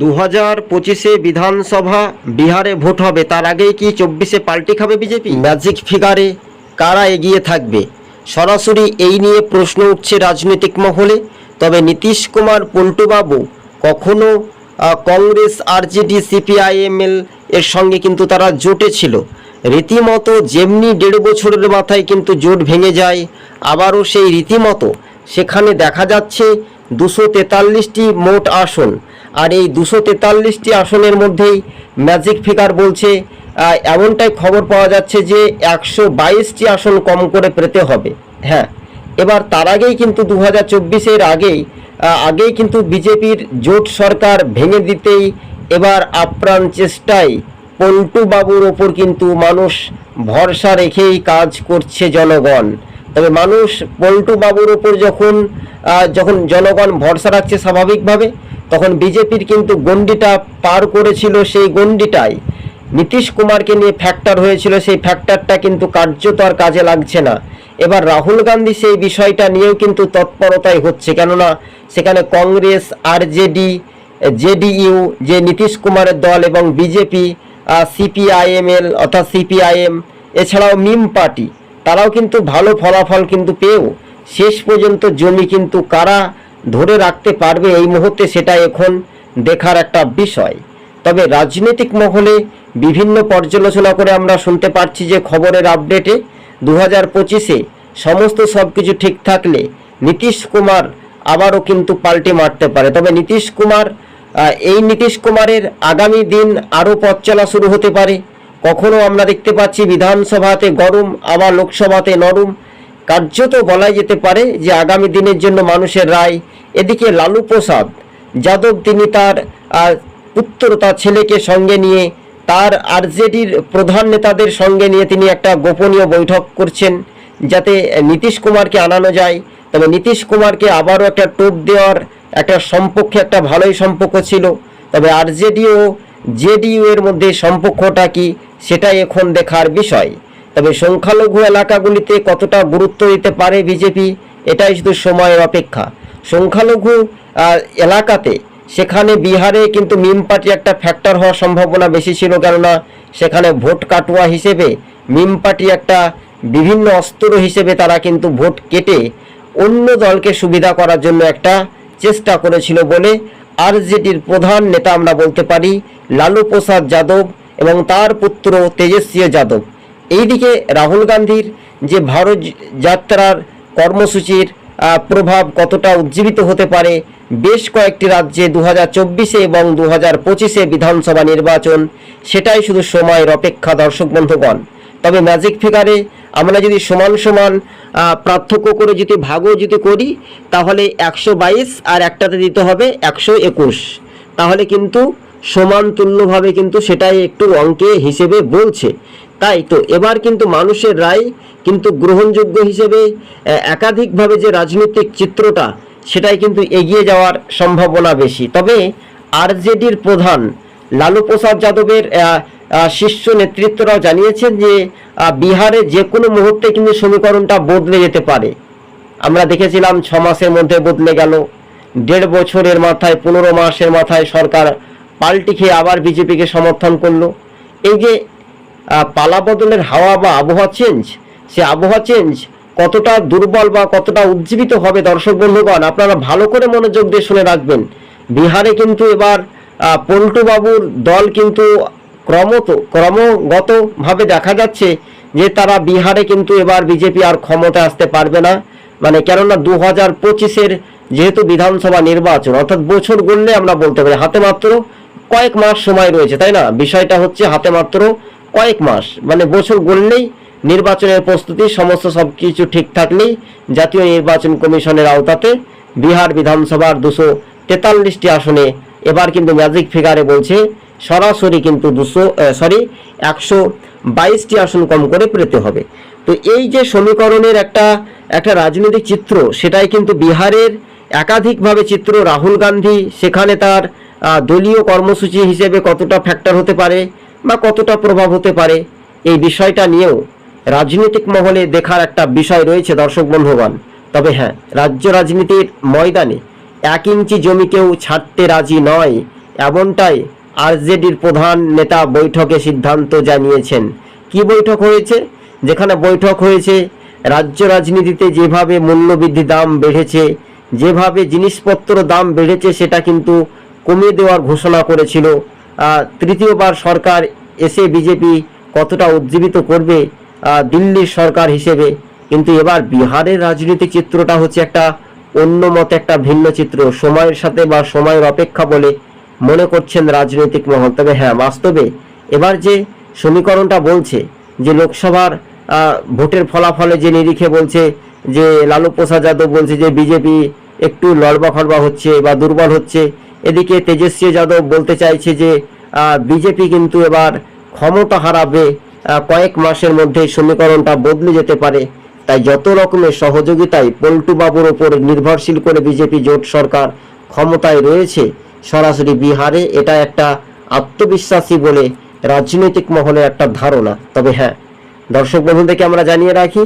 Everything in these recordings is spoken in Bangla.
দু হাজার পঁচিশে বিধানসভা বিহারে ভোট হবে, তার আগেই কি চব্বিশে পাল্টি খাবে বিজেপি? ম্যাজিক ফিগারে কারা এগিয়ে থাকবে? সরাসরি এই নিয়ে প্রশ্ন উঠছে রাজনৈতিক মহলে। তবে নীতিশ কুমার পল্টুবাবু কখনো কংগ্রেস, আরজেডি, সিপিআইএমএল এর সঙ্গে কিন্তু তারা জোটে ছিল। রীতিমতো যেমনি দেড় বছরের মাথায় কিন্তু জোট ভেঙে যায়, আবারও সেই রীতিমতো। সেখানে দেখা যাচ্ছে দুশো তেতাল্লিশটি মোট আসন। আর এই দুশো তেতাল্লিশটি আসনের মধ্যেই ম্যাজিক ফিগার বলছে এমনটাই খবর পাওয়া যাচ্ছে যে একশো বাইশটি আসন কম করে পেতে হবে। হ্যাঁ এবার তার আগেই কিন্তু দু হাজার চব্বিশের আগেই আগেই কিন্তু বিজেপির জোট সরকার ভেঙে দিতেই এবার আপ্রাণ চেষ্টায় পল্টু বাবুর ওপর কিন্তু মানুষ ভরসা রেখেই কাজ করছে জনগণ। তবে মানুষ পল্টু বাবুর ওপর যখন যখন জনগণ ভরসা রাখছে স্বাভাবিকভাবে তখন বিজেপির কিন্তু গণ্ডিটা পার করেছিল সেই গণ্ডিটাই। নীতিশ কুমারকে নিয়ে ফ্যাক্টর হয়েছিল, সেই ফ্যাক্টরটা কিন্তু কার্যত আর কাজে লাগছে না। এবার রাহুল গান্ধী সেই বিষয়টা নিয়েও কিন্তু তৎপরতাই হচ্ছে, কেননা সেখানে কংগ্রেস, আরজেডি, জেডিইউ, যে নীতিশ কুমারের দল এবং বিজেপি সিপিআইএমএল অর্থাৎ সিপিআইএম, এছাড়াও মিম পার্টি, তারাও কিন্তু ভালো ফলাফল কিন্তু পেয়েও শেষ পর্যন্ত জমি কিন্তু কারা ধরে রাখতে পারবে এই মুহূর্তে সেটা এখন দেখার একটা বিষয়। তবে রাজনৈতিক মহলে বিভিন্ন পর্যালোচনা করে আমরা শুনতে পারছি যে খবরের আপডেটে দু হাজার পঁচিশে সমস্ত সব কিছু ঠিক থাকলে নীতিশ কুমার আবারও কিন্তু পাল্টে মারতে পারে। তবে নীতিশ কুমার এই নীতিশ কুমারের আগামী দিন আরও পথ চলা শুরু হতে পারে। কখনো আমরা দেখতে পাচ্ছি বিধানসভাতে গরম, আবার লোকসভাতে নরম। কার্যত বলাই যেতে পারে যে আগামী দিনের জন্য মানুষের রায় এদিকে লালু প্রসাদ। যাদব তিনি তার পুত্র তার ছেলেকে সঙ্গে নিয়ে তার আরজেডির প্রধান নেতাদের সঙ্গে নিয়ে তিনি একটা গোপনীয় বৈঠক করছেন যাতে নীতিশ কুমারকে আনানো যায়। তবে নীতিশ কুমারকে আবারও একটা টোপ দেওয়ার একটা সম্পর্কে একটা ভালোই সম্পর্ক ছিল। তবে আরজেডি ও জেডিইউ এর মধ্যে সম্পর্কটা কি সেটাই এখন দেখার বিষয়। তবে সংখ্যালঘু এলাকাগুলিতে কতটা গুরুত্ব দিতে পারে বিজেপি, এটাই শুধু সময়ের অপেক্ষা। সংখ্যালঘু এলাকাতে সেখানে বিহারে কিন্তু মিম পার্টি একটা ফ্যাক্টর হওয়ার সম্ভাবনা বেশি ছিল কেননা সেখানে ভোট কাটুয়া হিসেবে মিম পার্টি একটা বিভিন্ন অস্ত্র হিসেবে তারা কিন্তু ভোট কেটে অন্য দলকে সুবিধা করার জন্য একটা চেষ্টা করেছিল বলে আর আরজেডির প্রধান নেতা আমরা বলতে পারি, লালু প্রসাদ যাদব এবং তার পুত্র তেজস্বী যাদব। এইদিকে রাহুল গান্ধীর যে ভারত যাত্রার কর্মসূচির প্রভাব কতটা উজ্জীবিত হতে পারে, বেশ কয়েকটি রাজ্যে দু হাজার চব্বিশে এবং দু হাজার পঁচিশে বিধানসভা নির্বাচন, সেটাই শুধু সময়ের অপেক্ষা, দর্শক বন্ধুগণ। তবে ম্যাজিক ফিগারে আমরা যদি সমান সমান পার্থক্য করে যদি ভাগও যদি করি, তাহলে একশো বাইশ আর একটাতে দিতে হবে একশো একুশ। তাহলে কিন্তু সমান তুল্যভাবে কিন্তু সেটাই একটু অঙ্কে হিসেবে বলছে। তাই তো এবার কিন্তু মানুষের রায় কিন্তু গ্রহণযোগ্য হিসেবে একাধিকভাবে যে রাজনৈতিক চিত্রটা, সেটাই কিন্তু এগিয়ে যাওয়ার সম্ভাবনা বেশি। তবে আরজেডির প্রধান লালু প্রসাদ যাদবের শীর্ষ নেতৃত্বরাও জানিয়েছেন যে বিহারে যে কোনো মুহূর্তে কিন্তু সমীকরণটা বদলে যেতে পারে। আমরা দেখেছিলাম ছ মাসের মধ্যে বদলে গেল। দেড় বছরের মাথায়, পনেরো মাসের মাথায় সরকার পাল্টি খেয়ে আবার বিজেপিকে সমর্থন করল। এই যে পালা বদলের হাওয়া বা আবহাওয়া চেঞ্জ সে আবহাওয়া চেঞ্জ কতটা দুর্বল বা কতটা উজ্জীবিত হবে দর্শক বন্ধুগণ? আপনারা ভালো করে মনোযোগ দিয়ে শুনে রাখবেন। বিহারে কিন্তু এবার আহ, পল্টু বাবুর দল কিন্তু ক্রমত ক্রমগতভাবে দেখা যাচ্ছে যে তারা বিহারে কিন্তু এবার বিজেপি আর ক্ষমতায় আসতে পারবে না। মানে কেননা দু হাজার পঁচিশের যেহেতু বিধানসভা নির্বাচন অর্থাৎ বছর গড়লে আমরা বলতে পারি হাতে মাত্র কয়েক মাস সময় রয়েছে তাই না? বিষয়টা হচ্ছে হাতে মাত্র কয়েক মাস। মানে বছর গড়লেই নির্বাচনের প্রস্তুতি, সমস্ত সব কিছু ঠিক থাকলেই জাতীয় নির্বাচন কমিশনের আওতাতে বিহার বিধানসভার দুশো তেতাল্লিশটি আসনে। এবার কিন্তু ম্যাজিক ফিগারে বলছে, সরাসরি কিন্তু দুশো সরি একশো বাইশটি আসন কম করে পেতে হবে। তো এই যে সমীকরণের একটা একটা রাজনৈতিক চিত্র, সেটাই কিন্তু বিহারের একাধিকভাবে চিত্র। রাহুল গান্ধী সেখানে তার দলীয় কর্মসূচি হিসেবে কতটা ফ্যাক্টর হতে পারে বা কতটা প্রভাব হতে পারে? এই বিষয়টা নিয়েও রাজনৈতিক মহলে দেখার একটা বিষয় রয়েছে, দর্শক বন্ধুগণ। তবে হ্যাঁ রাজ্য রাজনীতির ময়দানে এক ইঞ্চি জমি কেউ ছাড়তে রাজি নয় এমনটাই আরজেডির প্রধান নেতা বৈঠকে সিদ্ধান্ত জানিয়েছেন। কি বৈঠক হয়েছে? যেখানে বৈঠক হয়েছে, রাজ্য রাজনীতিতে যেভাবে মূল্যবৃদ্ধি দাম বেড়েছে, যেভাবে জিনিসপত্র দাম বেড়েছে, সেটা কিন্তু কমিয়ে দেওয়ার ঘোষণা করেছিল তৃতীয়বার সরকার এসে বিজেপি কতটা উজ্জীবিত করবে দিল্লির সরকার হিসেবে, কিন্তু এবার বিহারের রাজনৈতিক চিত্রটা হচ্ছে একটা অন্য মতে একটা ভিন্ন চিত্র। সময়ের সাথে বা সময়ের অপেক্ষা বলে মনে করছেন রাজনৈতিক মহল। তবে হ্যাঁ বাস্তবে এবার যে সমীকরণটা বলছে, যে লোকসভার ভোটের ফলাফলে যে নিরিখে বলছে, যে লালু প্রসাদ যাদব বলছে যে বিজেপি একটু লড়বা খড়বা হচ্ছে বা দুর্বল হচ্ছে এদিকে তেজস্বী যাদব বলতে চাইছে যে বিজেপি কিন্তু এবার ক্ষমতা হারাবে কয়েক মাসের মধ্যে সমীকরণটা বদলে যেতে পারে। তাই যত রকমের সহযোগিতায় পল্টু বাবুর ওপর নির্ভরশীল করে বিজেপি জোট সরকার ক্ষমতায় রয়েছে, সরাসরি বিহারে এটা একটা আত্মবিশ্বাসী বলে রাজনৈতিক মহলে একটা ধারণা। তবে হ্যাঁ দর্শক বন্ধুদেরকে আমরা জানিয়ে রাখি,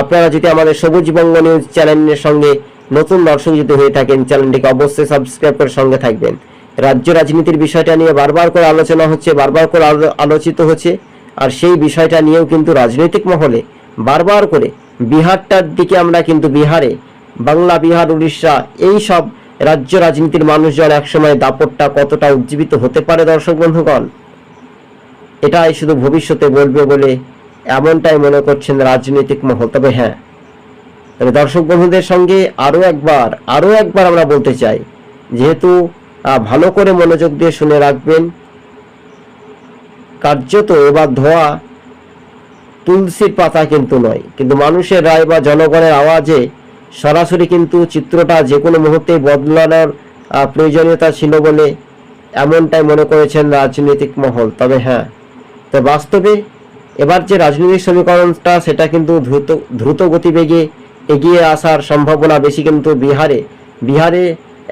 আপনারা যদি আমাদের সবুজ বঙ্গ নিউজ চ্যানেলের সঙ্গে নতুন দর্শক যদি হয়ে থাকেন চ্যানেলটিকে অবশ্যই সাবস্ক্রাইব করে সঙ্গে থাকবেন। রাজ্য রাজনীতির বিষয়টা নিয়ে বারবার করে আলোচনা হচ্ছে, বারবার করে আলো- আলোচিত হচ্ছে, আর সেই বিষয়টা নিয়েও কিন্তু রাজনৈতিক মহলে বারবার করে বিহারটার দিকে আমরা কিন্তু বিহারে, বাংলা, বিহার, উড়িষ্যা, এই সব রাজ্য রাজনীতির মানুষজন একসময় দাপটটা কতটা উজ্জীবিত হতে পারে দর্শক বন্ধুগণ? এটাই শুধু ভবিষ্যতে বলবে বলে এমনটাই মনে করছেন রাজনৈতিক মহল। তবে হ্যাঁ তবে দর্শক বন্ধুদের সঙ্গে আরও একবার আরও একবার আমরা বলতে চাই, যেহেতু ভালো করে মনোযোগ দিয়ে শুনে রাখবেন, কার্যত এবার ধোয়া তুলসীর পাতা কিন্তু নয়, কিন্তু মানুষের রায় বা জনগণের আওয়াজে সরাসরি কিন্তু চিত্রটা যে কোনো মুহূর্তে বদলানোর প্রয়োজনীয়তা ছিল বলে এমনটাই মনে করেছেন রাজনৈতিক মহল। তবে হ্যাঁ তো বাস্তবে এবার যে রাজনৈতিক সমীকরণটা, সেটা কিন্তু দ্রুত দ্রুত গতিবেগে এগিয়ে আসার সম্ভাবনা বেশি কিন্তু বিহারে। বিহারে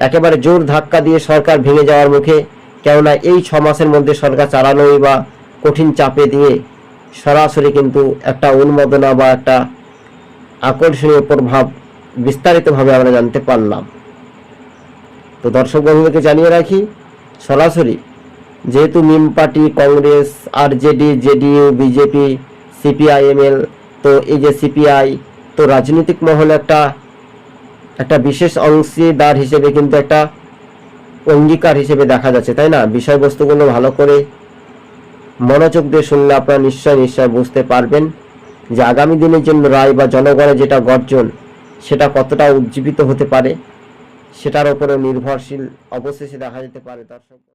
একেবারে জোর ধাক্কা দিয়ে সরকার ভেঙে যাওয়ার মুখে, কেননা এই ছ মাসের মধ্যে সরকার চালানোই বা কঠিন চাপে দিয়ে সরাসরি কিন্তু একটা উন্মাদনা বা একটা আকর্ষণীয় প্রভাব বিস্তারিতভাবে আমরা জানতে পারলাম। তো দর্শক বন্ধুদেরকে জানিয়ে রাখি, সরাসরি যেহেতু MIM party, Congress RJD JDU BJP CPIML তো এই যে সিপিআই তো রাজনৈতিক মহলে একটা একটা বিশেষ অংশীদার হিসেবে কিন্তু একটা অঙ্গীকার হিসেবে দেখা যাচ্ছে, তাই না? বিষয়বস্তুগুলো ভালো করে মনোযোগ দিয়ে শুনলে আপনারা নিশ্চয় নিশ্চয় বুঝতে পারবেন যে আগামী দিনের জন্য রায় বা জনগণের যেটা গর্জন, সেটা কতটা উজ্জীবিত হতে পারে, সেটার উপরে নির্ভরশীল অবশেষে দেখা যেতে পারে দর্শক।